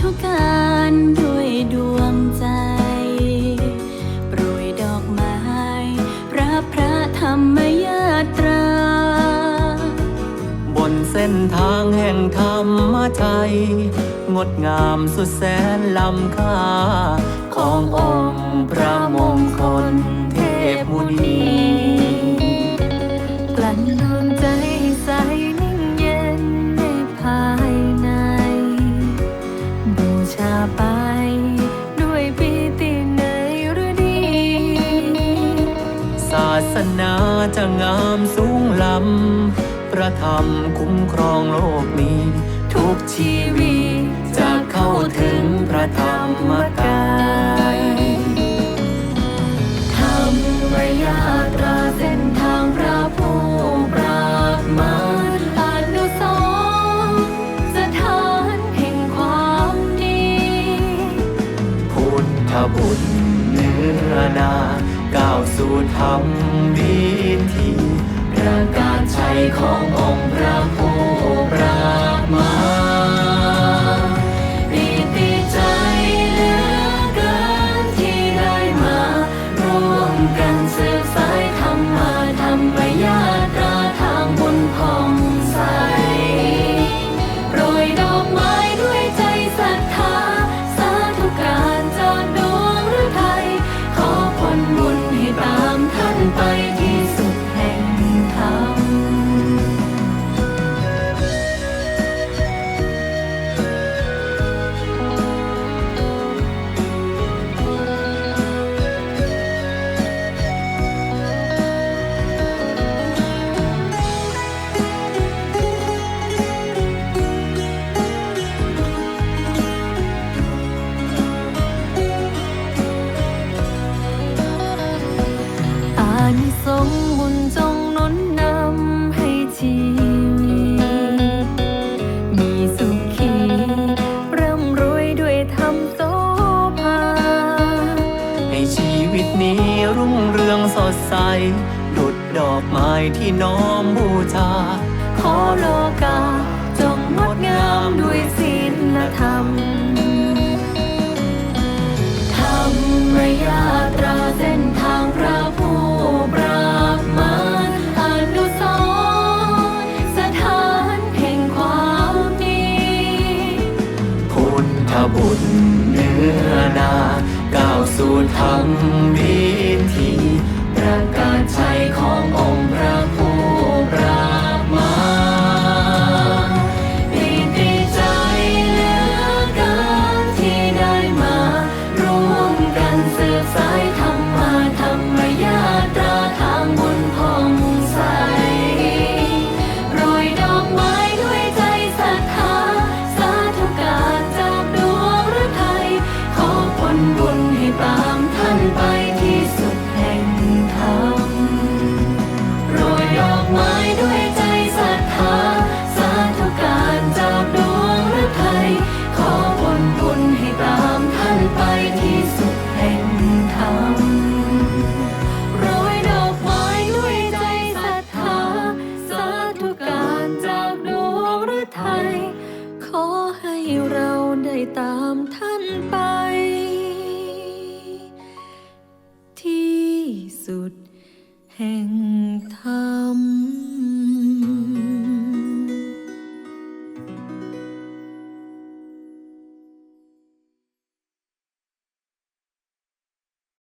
ทุกการด้วยดวงใจ โปรยดอกไม้พระพระธรรมยาตรา บนเส้นทางแห่งธรรมใจ งดงามสุดแสนล้ำค่า ขององค์พระมงคลเทพมุนี กลั่นดวงใจใส จะงามสูงล้ำพระธรรมคุ้มครองโลกนี้ ทุกชีวิตจะเข้าถึงพระธรรมกายธรรมยาตราเส้นทางพระผู้ปราบมารอนุสรสถานแห่งความดี พุทธบุตรเนื้อนาก้าวสู่ธรรมวิธี ประกาศชัยขององค์พระผู้ปรามา ดใสดุดดอกไม้ที่น้อมบูชา ขอโลกา จงงดงามด้วยศีลธรรม ธรรมยาตราเส้นทางพระผู้ปราบมารอนุสรณ์สถานแห่งความดีพุทธบุตรเนื้อนาก้าวสู่ธรรมวิธี ประกาศชัยขององค์พระผู้ ให้ ขอให้เราได้ตาม